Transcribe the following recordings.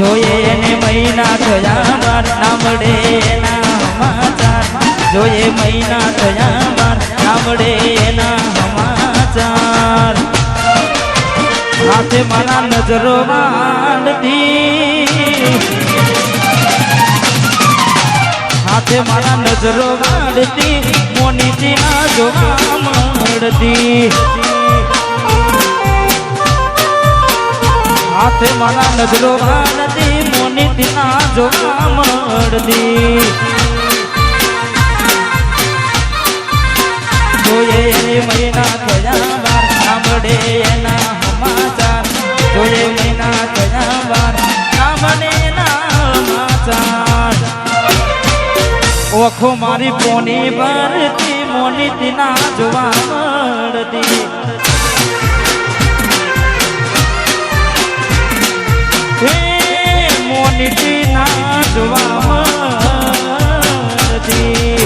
જોઈએ ને મહિના થયા બાર નામડે એના સમાચાર. જોઈએ મહિના થયા બાર નામડે એના સમાચાર. હાથે મારા નજરો માંડતી હાથે મારા નજરો માંડતી મોનીજી ના જોવા મળતી હાથે મારા નજરો માંડતી મોની ના જોવા મળતી જોઈએ મહિના થયા વાર, સાંભળે એના સમાચાર. જોઈએ મહિના થયા વાર, સાંભળે એના સમાચાર. ઓખો મારી પોની ભરતી મોની તીના જોવા મળતી મોની તીના જોવા મળતી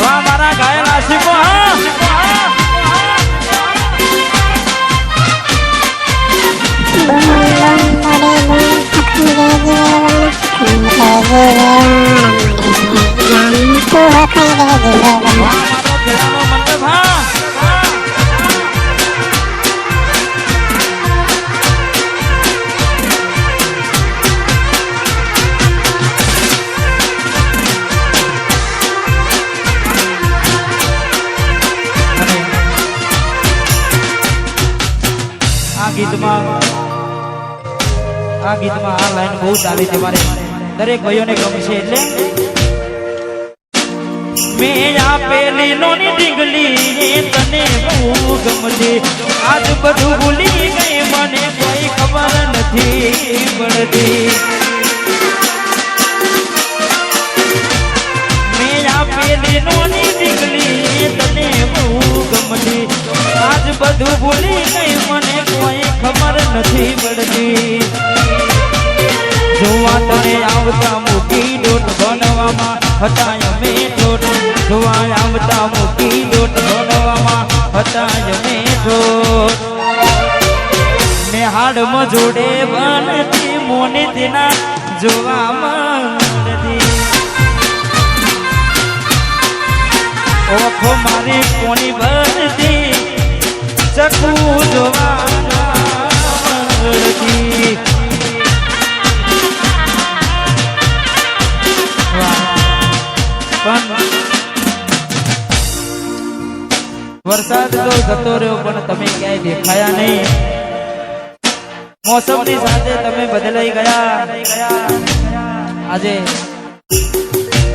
વાહ મારા ઘાયલ આશિકો હા વાહ મારો ગીતમાં, આ ગીતમાં આ લાઈન બહુ ચાલી છે મારે. દરેક ભાઈઓને ગમશે એટલે. મેં આપેલી લોની ડીંગલી તને બહુ ગમતી આજ બધું ભૂલી ગઈ, મને કોઈ ખબર નથી પડતી. મેં આપેલી લોની ડીંગલી હતા અમે ઠોઠ જોવા આવતા મૂકી દોટ હતાય હતા અમે ઠોઠ ને હાડમાં જોડે બનતી મોને તેના જોવામાં ઓખો મારી કોની બનતી, ચકુ જોવા વરસાદ તો જતો રહ્યો, પણ તમે ક્યાંય દેખાયા નહીં. મોસમની સાથે તમે બદલાઈ ગયા. આજે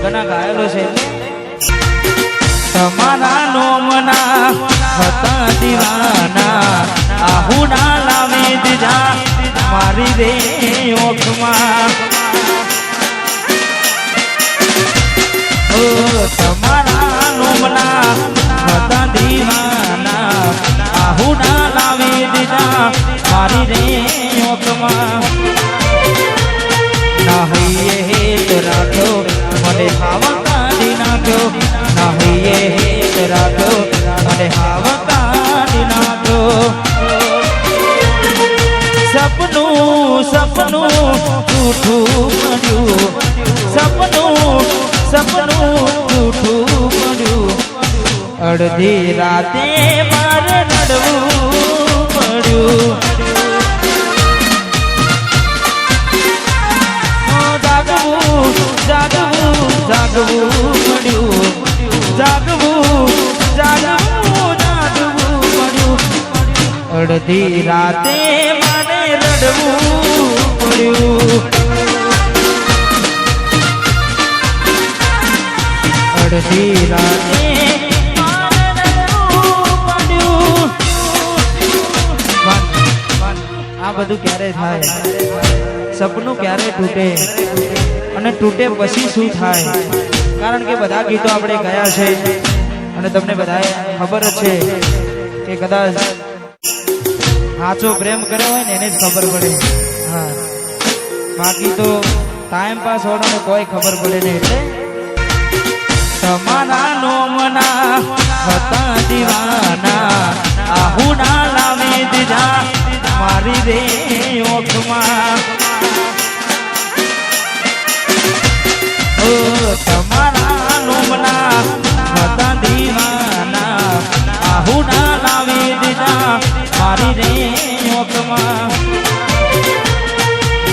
ઘણા ઘાયલો છે. તમારા નોમના હતા દીવાના, આહુના લાવી દીધા, મારી રે ઓખમાં. તમારા નોમના હતા દીવાના આહુડા લાવી દીધા મારી રે ઓકમાં. ના હૈયે હેત રાખ્યો મને ખાવા કાઢી નાખ્યો. ના હૈયે હેત અડધી રાતે મારે રડવું પડ્યું જાગવું જાગવું જાગવું પડ્યું. જાગવું જાગવું જાગવું પડ્યું અડધી રાતે મને રડવું પડ્યું અડધી રાતે બધું ક્યારે થાય? સપનું ક્યારે તૂટે? અને તૂટે પછી શું થાય? કારણ કે બધા ગીતો આપણે ગયા છે. અને તમને બધાએ ખબર છે કે કદાચ સાચો પ્રેમ કર્યો હોય ને એને જ ખબર પડે. હા. બાકી તો ટાઈમ પાસ હોવાનો કોઈ ખબર પડે નહીં એટલે તમારા નોમના હતા દીવાના. મારી રે ઓકમાં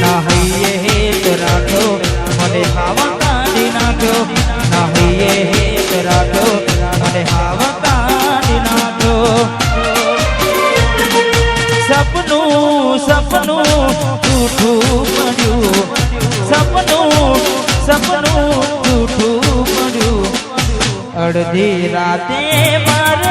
ના હૈયે હેત રાખ્યો મને હાવા કાઢી નાખ્યો ના અડધી રાતે મારે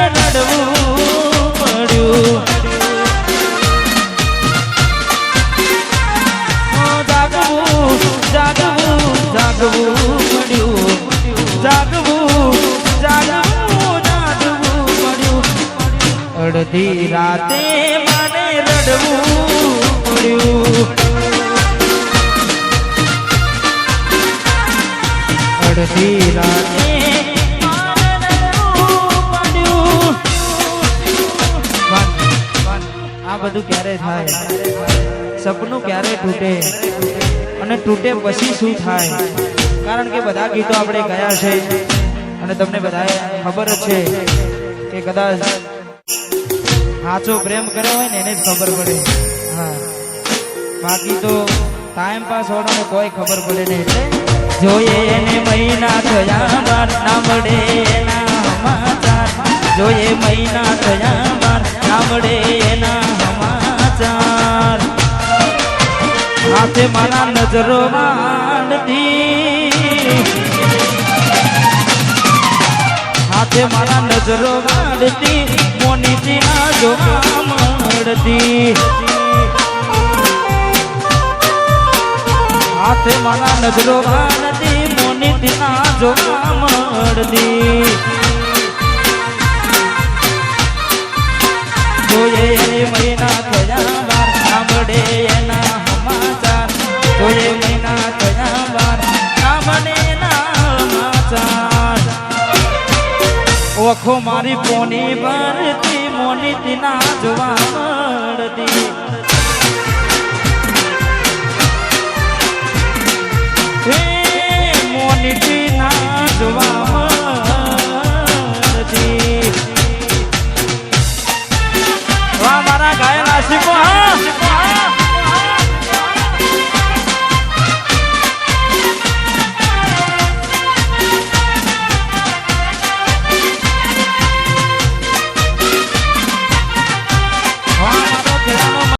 અડધી રાતે મને રડવું પડ્યું. અડધી રાતે. આ બધું ક્યારે થાય? સપનું ક્યારે તૂટે? અને તૂટે પછી શું થાય? કારણ કે બધા ગીતો આપણે ગયા છે. અને તમને બધાએ ખબર છે કે કદાચ સાચો પ્રેમ કર્યો હોય ને, એને જ ખબર પડે. હા. બાકી તો ટાઈમ પાસ હોવાનો કોઈ ખબર પડે નહીં, એટલે જોઈએ એને મહિના થયા બાર ના મળે એના સમાચાર. જોઈએ મહિના થયા બાર ના મળે એના સમાચાર. હાથે મારા નજરો માંડતી હાથે મારા નજરો માંડતી મોનીજી ના જોવા મળતી. હાથે મારા નજરો માંડતી મોનીજી ના જોવા મળતી. જોઈએ મહિના ઓખો મારી પોની ભરતી મોની તિના જોવા મળતી.